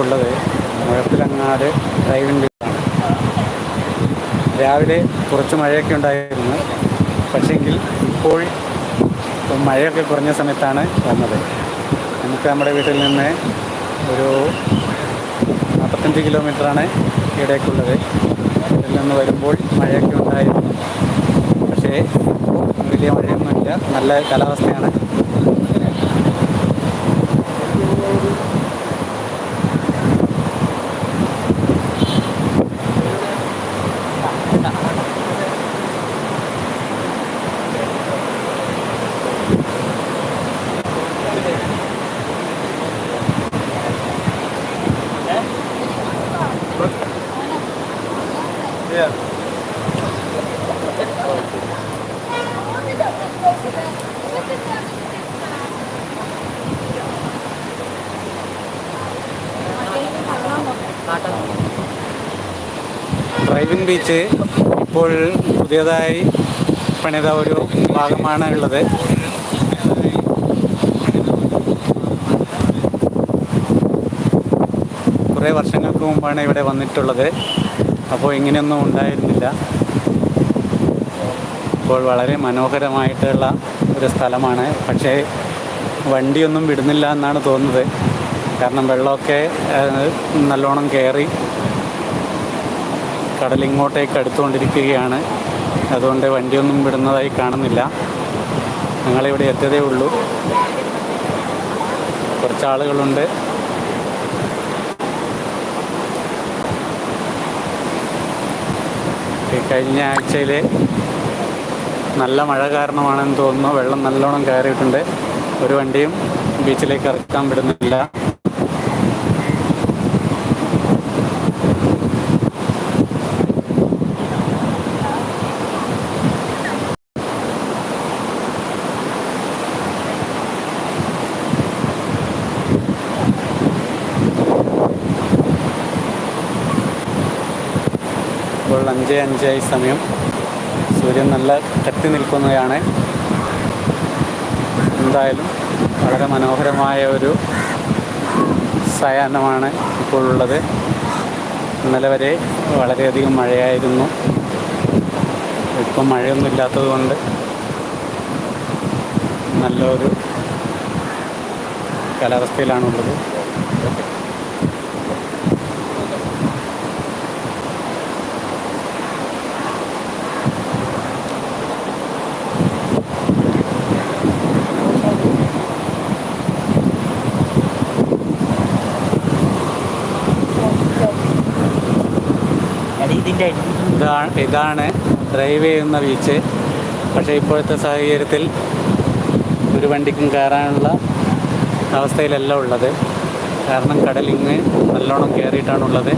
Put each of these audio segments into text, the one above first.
ഉള്ളത് മുഴപ്പിലങ്ങാട് ഡ്രൈവിംഗ് ബീച്ചാണ് രാവിലെ കുറച്ച് മഴയൊക്കെ ഉണ്ടായിരുന്നു. പക്ഷേങ്കിൽ ഇപ്പോൾ മഴയൊക്കെ കുറഞ്ഞ സമയത്താണ് വന്നത്. നമുക്ക് നമ്മുടെ വീട്ടിൽ നിന്ന് ഒരു നാൽപ്പത്തഞ്ച് കിലോമീറ്ററാണ് ഇവിടേക്കുള്ളത്. ഇതിൽ നിന്ന് വരുമ്പോൾ മഴയൊക്കെ ഉണ്ടായിരുന്നു. പക്ഷേ വലിയ മഴയൊന്നുമില്ല. നല്ല കാലാവസ്ഥയാണ് ഡ്രൈവിംഗ് ബീച്ച് ഇപ്പോൾ പുതിയതായി പണിത ഒരു ഭാഗമാണ് ഉള്ളത്. കുറേ വർഷങ്ങൾക്ക് മുമ്പാണ് ഇവിടെ വന്നിട്ടുള്ളത്. അപ്പോൾ ഇങ്ങനെയൊന്നും ഉണ്ടായിരുന്നില്ല. ഇപ്പോൾ വളരെ മനോഹരമായിട്ടുള്ള ഒരു സ്ഥലമാണ്. പക്ഷേ വണ്ടിയൊന്നും വിടുന്നില്ല എന്നാണ് തോന്നുന്നത്. കാരണം വെള്ളമൊക്കെ നല്ലോണം കയറി കടലിങ്ങോട്ടേക്ക് അടുത്തുകൊണ്ടിരിക്കുകയാണ്. അതുകൊണ്ട് വണ്ടിയൊന്നും വിടുന്നതായി കാണുന്നില്ല. ഞങ്ങളിവിടെ എത്തിയതേ ഉള്ളൂ. കുറച്ച് ആളുകളുണ്ട് കഴിഞ്ഞ ആഴ്ചയിൽ നല്ല മഴ കാരണമാണെന്ന് തോന്നുന്നു. വെള്ളം നല്ലോണം കയറിയിട്ടുണ്ട്. ഒരു വണ്ടിയും ബീച്ചിലേക്ക് ഇറക്കാൻ വിടുന്നില്ല. അഞ്ച് അഞ്ചായി സമയം സൂര്യൻ നല്ല കത്തി നിൽക്കുന്നതാണ്. എന്തായാലും വളരെ മനോഹരമായ ഒരു സായാഹ്നമാണ് ഇപ്പോൾ ഉള്ളത്. ഇന്നലെ വരെ വളരെയധികം മഴയായിരുന്നു. ഇപ്പം മഴയൊന്നും ഇല്ലാത്തത് കൊണ്ട് നല്ലൊരു കാലാവസ്ഥയിലാണുള്ളത്. ഇതിന്റെ ഇതാണ് ഇതാണ് ഡ്രൈവ് ചെയ്യുന്ന ബീച്ച് പക്ഷേ ഇപ്പോഴത്തെ സാഹചര്യത്തിൽ ഒരു വണ്ടിക്കും കയറാനുള്ള അവസ്ഥയിലല്ല ഉള്ളത്. കാരണം കടലിങ് നല്ലോണം കയറിയിട്ടാണുള്ളത്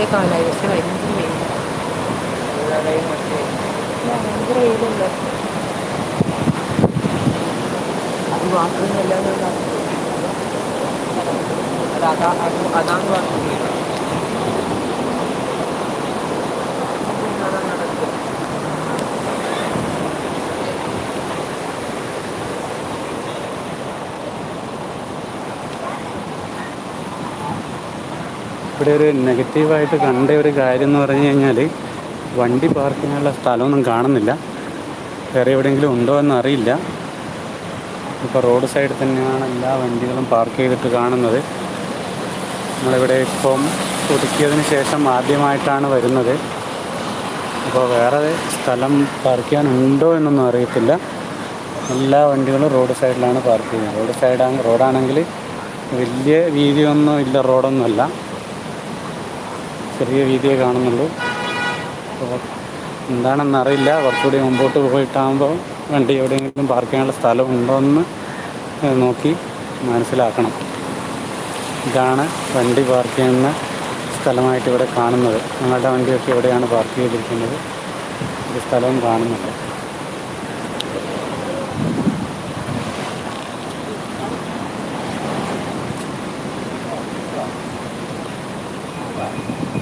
മറ്റേ കാലായി പക്ഷെ ഭയങ്കര വെയിൽ ഭയങ്കര വെയിലല്ലേ അത് മാത്രമല്ല അതാ അതാണ് ഇവിടെ ഒരു നെഗറ്റീവായിട്ട് കണ്ട ഒരു കാര്യം എന്ന് പറഞ്ഞു കഴിഞ്ഞാൽ വണ്ടി പാർക്ക് ചെയ്യാനുള്ള സ്ഥലമൊന്നും കാണുന്നില്ല. വേറെ എവിടെയെങ്കിലും ഉണ്ടോ എന്ന് അറിയില്ല. ഇപ്പോൾ റോഡ് സൈഡിൽ തന്നെയാണ് എല്ലാ വണ്ടികളും പാർക്ക് ചെയ്തിട്ട് കാണുന്നത്. നമ്മളിവിടെ ഇപ്പം പുതുക്കിയതിന് ശേഷം ആദ്യമായിട്ടാണ് വരുന്നത്. അപ്പോൾ വേറെ സ്ഥലം പാർക്ക് ചെയ്യാനുണ്ടോ എന്നൊന്നും അറിയത്തില്ല. എല്ലാ വണ്ടികളും റോഡ് സൈഡിലാണ് പാർക്ക് ചെയ്യുന്നത്. റോഡ് സൈഡാണ് റോഡാണെങ്കിൽ വലിയ വീതിയൊന്നും ഇല്ല റോഡൊന്നുമല്ല. ചെറിയ രീതിയെ കാണുന്നുള്ളൂ. അപ്പോൾ എന്താണെന്നറിയില്ല കുറച്ചുകൂടി മുമ്പോട്ട് പോയിട്ടാകുമ്പോൾ വണ്ടി എവിടെയെങ്കിലും പാർക്ക് ചെയ്യാനുള്ള സ്ഥലമുണ്ടോയെന്ന് നോക്കി മനസ്സിലാക്കണം. ഇതാണ് വണ്ടി പാർക്ക് ചെയ്യുന്ന സ്ഥലമായിട്ട് ഇവിടെ കാണുന്നത്. ഞങ്ങളുടെ വണ്ടിയൊക്കെ എവിടെയാണ് പാർക്ക് ചെയ്തിരിക്കുന്നത്. ഒരു സ്ഥലവും കാണുന്നുണ്ട് Thank